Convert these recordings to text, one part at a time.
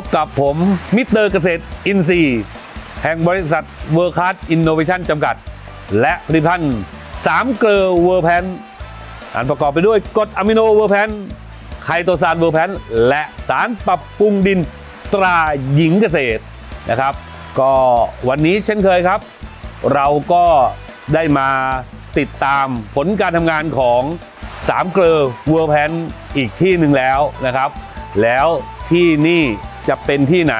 บกับผมมิสเตอร์เกษตรอินทรีย์แห่งบริษัทเวอร์คัสอินโนเวชันจำกัด และผลิตภัณฑ์สามเกลือเวอร์แพนอันประกอบไปด้วยกรดอะมิโนเวอร์แพนไคโตซานเวอร์แพนและสารปรับปรุงดินตราหญิงเกษตรนะครับ ก็วันนี้เช่นเคยครับ เราก็ได้มาติดตามผลการทำงานของสามเกลือเวอร์แพนอีกที่หนึ่งแล้วนะครับ แล้วที่นี่ จะเป็นที่ไหน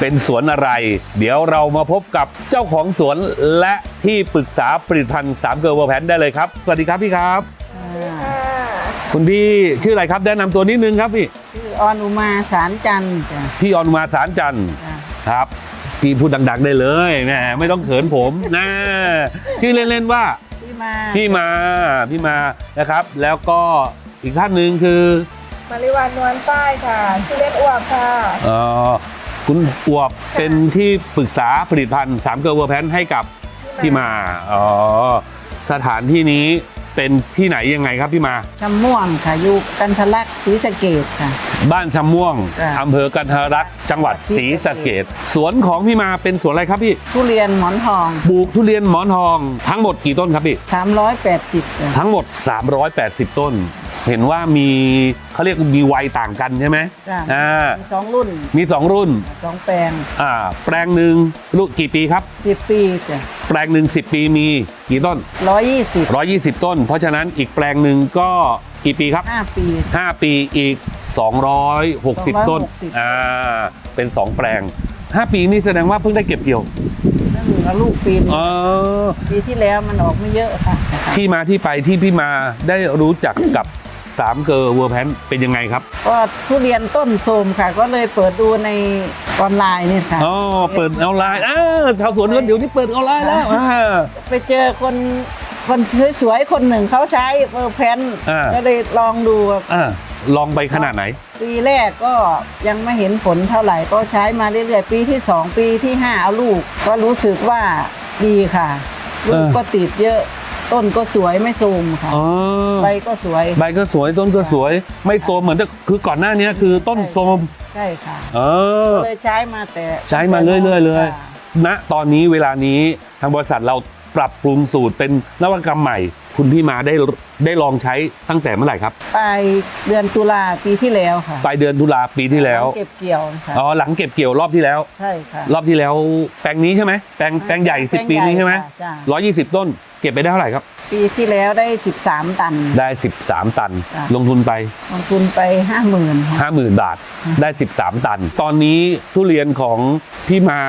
เป็นสวนอะไร เดี๋ยวเรามาพบกับเจ้าของสวนและที่ปรึกษาผลิตภัณฑ์สามเกลอเวอร์แพนได้เลยครับ สวัสดีครับพี่ครับ คุณพี่ชื่ออะไรครับแนะนำตัวนิดนึงครับพี่ ชื่อออนอุมาสารจันทร์จ้ะพี่ออนมาสารจันทร์จ้ะครับพี่พูดดัง ๆ ได้เลยแหมไม่ต้องเขินผมนะ ชื่อเล่นๆว่าที่มาพี่มาพี่มานะครับ แล้วก็อีกท่านหนึ่งคือ มาริวันนวลป้ายค่ะชื่อเล่นอวบค่ะ เอ่อคุณอวบเป็นที่ปรึกษาผลิตภัณฑ์สามเกลอเวอร์แพนให้กับพี่มาอ๋อสถานที่นี้เป็นที่ไหนยังไงครับพี่มา ชำม่วงค่ะอยู่กันทะลักศรีสะเกดค่ะ บ้านชำม่วงจ้ะ อำเภอกันทรรักษ์จังหวัดศรีสะเกดสวนของพี่มาเป็นสวนอะไรครับพี่ทุเรียนหมอนทอง ปลูกทุเรียนหมอนทองทั้งหมดกี่ต้นครับพี่ 380จ้ะทั้งหมด 380 ต้น เห็นว่ามีเขาเรียกมีวัยต่างกันใช่ไหมจ้ะอ่ามีสองรุ่นมี2รุ่นสองแปลงอ่าแปลงหนึ่งลูกกี่ปีครับ สิบปีจ้ะแปลงหนึ่ง10 ปีมีกี่ต้น ร้อยยี่สิบ120 ต้น เพราะฉะนั้นอีกแปลงหนึ่งก็กี่ปีครับ ห้าปี 5 ปีอีก 260 ต้น 260 อ่า เป็น 2 แปลง 5 ปีนี่แสดงว่าเพิ่งได้เก็บเกี่ยว นั่นแล้วลูกปีนี้อ๋อปีที่แล้วมันออกไม่เยอะค่ะ ที่มาที่ไปที่พี่มาได้รู้จักกับสามเกอร์เวอร์แพนเป็นยังไงครับ ก็ทุเรียนต้นโทรมค่ะ ก็เลยเปิดดูในออนไลน์นี่ค่ะอ๋อเปิดออนไลน์อ้าวชาวสวนก็เดี๋ยวนี้เปิดออนไลน์แล้วอ่าไปเจอคนคนสวยๆคนหนึ่งเขาใช้เบอร์แพนอ่าก็เลยลองดูอ่า ลองไปขนาดไหน ปีแรกก็ยังไม่เห็นผลเท่าไหร่ก็ใช้มาเรื่อยๆ ปีที่ 2 ปีที่ 5 เอาลูก ก็รู้สึกว่าดีค่ะ ลูกเออก็ติดเยอะต้นก็สวยไม่โทรมค่ะอ๋อใบก็สวย ใบก็สวยต้นก็สวย ไม่โซมเหมือนแต่คือก่อนหน้านี้คือต้นโซมใช่ค่ะเออก็เลยใช้มาแต่ ใช้มาเรื่อยๆเลยค่ะณตอนนี้เวลานี้ทางบริษัทเรา ปรับปรุงสูตรเป็นนวัตกรรมใหม่ คุณพี่มาได้ได้ลองใช้ตั้งแต่เมื่อไหร่ครับ ปลายเดือนตุลาปีที่แล้วค่ะปลายเดือนตุลาปีที่แล้ว เก็บเกี่ยวค่ะอ๋อหลังเก็บเกี่ยวรอบที่แล้ว ใช่ค่ะ รอบที่แล้วแปลงนี้ใช่ไหมแปลงแปลงใหญ่แปลสิบงปีนี้ใช่ไหมญ่ค่ะจ้ะร้อยยี่สิบต้น เก็บไปได้เท่าไหร่ครับ ปีที่แล้วได้ 13 ตัน ได้ 13 ตันจ้ะลงทุนไป ลงทุนไป 50,000ค่ะ50,000บาท ได้ 13 ตัน ตอนนี้ทุเรียนของพี่มา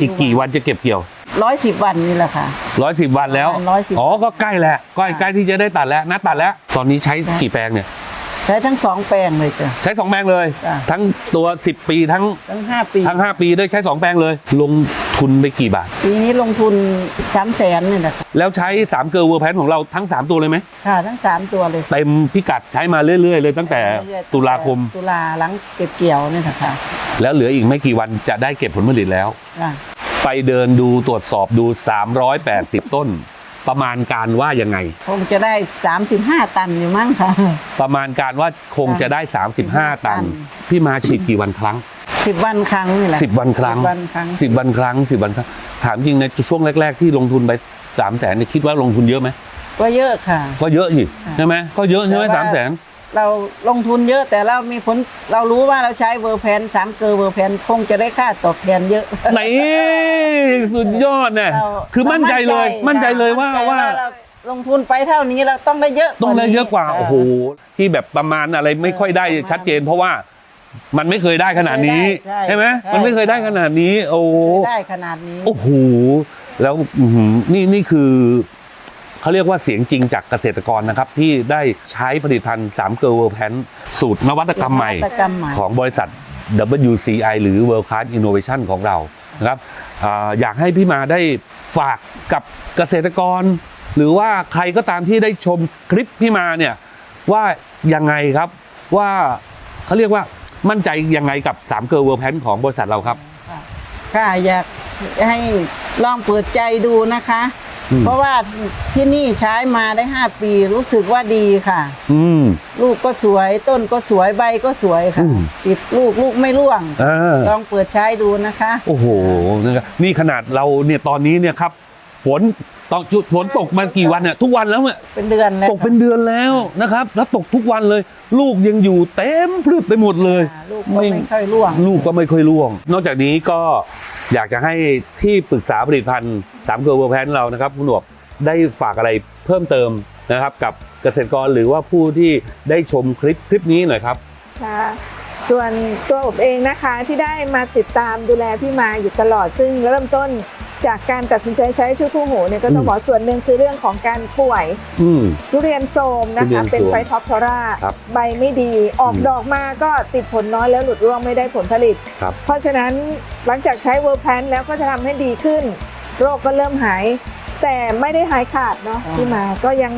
อีกกี่วันจะเก็บเกี่ยว ร้อยสิบวันนี่แหละค่ะ110วันแล้ว ประมาณ110อ๋อ ก็ใกล้แล้วใกล้ใกล้ที่จะได้ตัดแล้ว นัดตัดแล้ว ตอนนี้ใช้กี่แปลงเนี่ย ใช้ทั้งสองแปลงเลยจ้ะ ใช้2แปลงเลย จ้ะ ทั้งตัว 10 ปีทั้งทั้งห้าปี ทั้ง 5 ปีได้ใช้2แปลงเลย ลงทุนไปกี่บาท ปีนี้ลงทุนสามแสนนี่แหละค่ะแล้วใช้3เกอร์เวอร์แพนของเราทั้ง 3 ตัวเลยไหม ค่ะทั้งสามตัวเลยเต็มพิกัดใช้มาเรื่อย ๆ เลยตั้งแต่เรื่อยๆตุลาคม ตุลาหลังเก็บเกี่ยวนี่แหละค่ะแล้วเหลืออีกไม่กี่วันจะได้เก็บผลผลิตแล้วจ้ะ ไปเดินดูตรวจสอบดู 380 ต้น ประมาณการว่ายังไง คงจะได้ 35 ตันอยู่มั้งค่ะ ประมาณการว่าคงจะได้ 35ตันตัน พี่มาฉีดกี่วันครั้ง 10 วันครั้งนี่แหละ10 วันครั้ง10วันครั้ง10 วันครั้ง 10 วันครั้ง ถามจริงในช่วงแรก ๆ ที่ลงทุนไป3 0 0แสนเนี่ยคิดว่าลงทุนเยอะไหมก็เยอะค่ะ ก็เยอะสิใช่ไหมก็เยอะใช่ไหมแต่สามว่าแสน เราลงทุนเยอะแต่เรามีผลเรารู้ว่าเราใช้เวอร์แพนสามเกอร์เวอร์แพนคงจะได้ค่าตอบแทนเยอะไหนสุดยอดเนี่ยเราคือมั่นใจเลย มั่นใจเลยว่ามั่นใจว่าเราลงทุนไปเท่านี้เราต้องได้เยอะต้องได้เยอะกว่านี้โอ้โหที่แบบประมาณอะไรไม่ค่อยได้ชัดเจน เพราะว่ามันไม่เคยได้ขนาดนี้ใช่ใช่ไหมใช่มันไม่เคยได้ขนาดนี้ โอ้โหได้ขนาดนี้โอ้โหแล้วอื้อหือนี่นี่คือ เขาเรียกว่าเสียงจริงจากเกษตรกรนะครับ ที่ได้ใช้ผลิตภัณฑ์3เกลเวอร์แพนสูตรนวัตกรรมใหม่ นวัตกรรมใหม่ ของบริษัท WCI หรือ World Class Innovation ของเรานะครับอาอยากให้พี่มาได้ฝากกับเกษตรกร หรือว่าใครก็ตามที่ได้ชมคลิปพี่มาเนี่ยว่ายังไงครับว่าเขาเรียกว่ามั่นใจยังไงกับ3เกลเวอร์แพนของบริษัทเราครับ ค่ะอยากให้ลองเปิดใจดูนะคะอืม เพราะว่าที่นี่ใช้มาได้5ปีรู้สึกว่าดีค่ะ อืม ลูกก็สวยต้นก็สวยใบก็สวยค่ะอืมติดลูกลูกไม่ร่วงอ่าลองเปิดใช้ดูนะคะ โอ้โหนะครับนี่ขนาดเราเนี่ยตอนนี้เนี่ยครับ ฝนตอนจุดฝนตกมากี่วันเนี่ยทุกวันแล้วเนี่ยเป็นเดือนแล้วตกเป็นเดือนแล้วนะครับ แล้วตกทุกวันเลย ลูกยังอยู่เต็มพรึบไปหมดเลย ค่ะลูกก็ไม่ค่อยร่วง ลูกก็ไม่ค่อยร่วง นอกจากนี้ก็ อยากจะให้ที่ปรึกษาผลิตภัณฑ์สามเกลือเวอร์แพนเรานะครับคุณหนวกได้ฝากอะไรเพิ่มเติมนะครับ กับเกษตรกรหรือว่าผู้ที่ได้ชมคลิปคลิปนี้หน่อยครับค่ะส่วนตัวอบเองนะคะที่ได้มาติดตามดูแลพี่มาอยู่ตลอดซึ่งเริ่มต้น จากการตัดสินใจใช้ชื่อคู่หูเนี่ยก็ต้องอืมบอกส่วนหนึ่งคือเรื่องของการป่วยอืมทุเรียนโทรมนะทุเรียคะนโทรมเป็นไฟท็อปทอร่าครับใบไม่ดีออกอืมดอกมาก็ติดผลน้อยแล้วหลุดร่วงไม่ได้ผลผลิตครับเพราะฉะนั้นหลังจากใช้เวอร์แพนแล้วก็จะทำให้ดีขึ้น โรคก็เริ่มหาย แต่ไม่ได้หายขาดเนาะอ่าพี่มาก็ยัง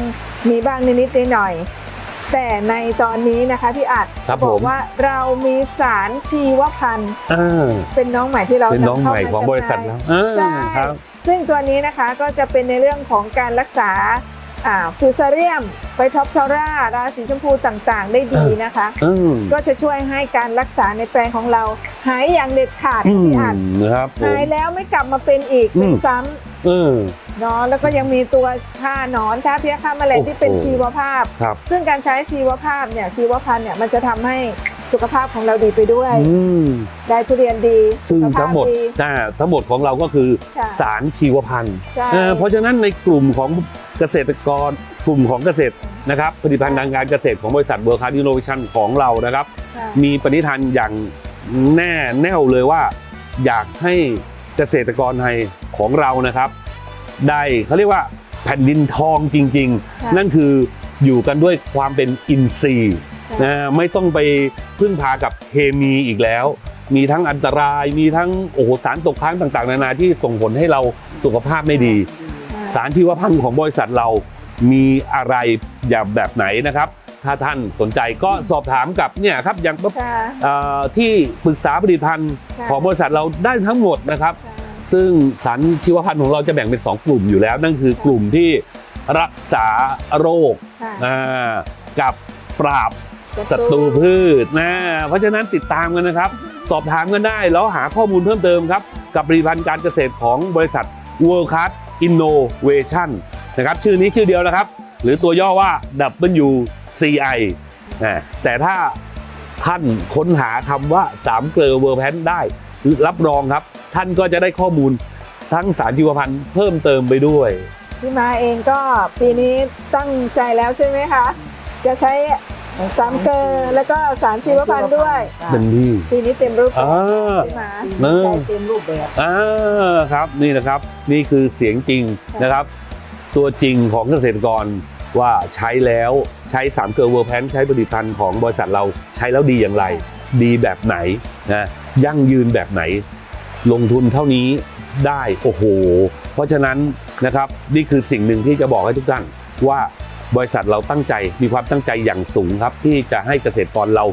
มีบ้างนิดๆหน่อยๆ แต่ในตอนนี้นะคะพี่อัดครับบอผกมว่าเรามีสารชีวพันธุ์อ่าเป็นน้องใหม่ที่เราเป็นน้องำข้าใหม่ของบริษัทจำหน่ายแล้วอ่าใช่ครับ ซึ่งตัวนี้นะคะก็จะเป็นในเรื่องของการรักษาฟิวซาเรียมไฟท็อปทอร่าราสีชมพูต่างๆ ได้ดีนะคะ อืมก็จะช่วยให้การรักษาในแปลงของเรา หายอย่างเด็ดขาดอืมพี่อัดนะครับผม หายแล้วไม่กลับมาเป็นอีกอืมเป็นซ้ำเออเนาะแล้วก็ยังมีตัวฆ่าหนอนฆ่าเพี้ยฆ่าแมลงโอ้โหที่เป็นชีวภาพ ครับ ซึ่งการใช้ชีวภาพเนี่ยชีวพันธุ์เนี่ยมันจะทำให้สุขภาพของเราดีไปด้วยอืมได้ทุเรียนดี ซึ่งสุขภาทั้พงหมดดีอ่าทั้งหมดของเราก็คือค่ะสารชีวพันธุ์ใช่เอ่อเพราะฉะนั้นในกลุ่มของเกษตรกรกลุ่มของเกษตรนะครับผลิตภัณฑ์ทางการเกษตรของบริษัทเบอร์คาร์ดิโนวิชันของเรานะครับค่ะมีปณิธานอย่างแน่แน่วเลยว่า อยากให้เกษตรกรไทย ของเรานะครับ ได้เขาเรียกว่าแผ่นดินทองจริงค่ะๆนั่นคืออยู่กันด้วยความเป็นอินทรีย์ค่ะนะไม่ต้องไปพึ่งพากับเคมีอีกแล้ว มีทั้งอันตรายมีทั้งโอ้โหสารตกค้างต่างๆ นานาที่ส่งผลให้เราสุขภาพไม่ดีค่ะสารชีวพันธุ์ของบริษัทเรามีอะไรอย่างแบบไหนนะครับ ถ้าท่านสนใจก็สอบถามกับเนี่ยครับอย่างค่ะเอ่อที่ปรึกษาผลิตภัณฑ์ค่ะของบริษัทเราได้ทั้งหมดนะครับค่ะ ซึ่งสารชีวพันธุ์ของเราจะแบ่งเป็น 2 กลุ่มอยู่แล้ว นั่นคือกลุ่มที่รักษาโรคค่ะอ่ากับปราบศัตรูพืชนะเพราะฉะนั้นติดตามกันนะครับ สอบถามกันได้ แล้วหาข้อมูลเพิ่มเติมครับ กับผลิตภัณฑ์การเกษตรของบริษัท World Class Innovation นะครับชื่อนี้ชื่อเดียวนะครับ หรือตัวย่อว่า WCI นะแต่ถ้าท่านค้นหาคำว่า3เกลอเวอร์แพนได้รับรองครับ ท่านก็จะได้ข้อมูลทั้งสารชีวพันธุ์เพิ่มเติมไปด้วยพี่มาเองก็ปีนี้ตั้งใจแล้วใช่ไหมคะจะใช้สามเกลอแล้วก็สารชีวพันธุ์ด้วยค่ะเป็นที่ปีนี้เต็มรูปแบบอ่าพี่มาเออได้เต็มรูปแบบอ่าครับนี่นะครับนี่คือเสียงจริงนะครับ ตัวจริงของเกษตรกรว่าใช้แล้วใช้3เกลอเวอร์แพนใช้ผลิตภัณฑ์ของบริษัทเราใช้แล้วดีอย่างไร ดีแบบไหนนะยั่งยืนแบบไหน ลงทุนเท่านี้ได้โอ้โห เพราะฉะนั้นนะครับนี่คือสิ่งหนึ่งที่จะบอกให้ทุกท่านว่าบริษัทเราตั้งใจมีความตั้งใจอย่างสูงครับ ที่จะให้เกษตรกรเรา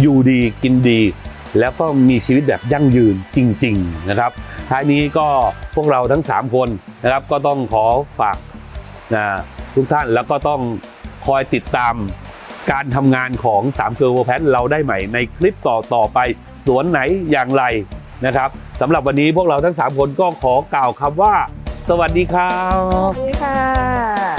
อยู่ดีกินดี แล้วก็มีชีวิตแบบยั่งยืนจริง ๆนะครับท้ายนี้ก็พวกเราทั้ง 3 คนนะครับ ก็ต้องขอฝากนะทุกท่านแล้วก็ต้องคอยติดตามการทำงานของ3เกลวแพนเราได้ใหม่ในคลิปต่อต่อไป สวนไหนอย่างไร นะครับสำหรับวันนี้พวกเราทั้ง 3 คนก็ขอกล่าวคำว่า สวัสดีครับ สวัสดีค่ะ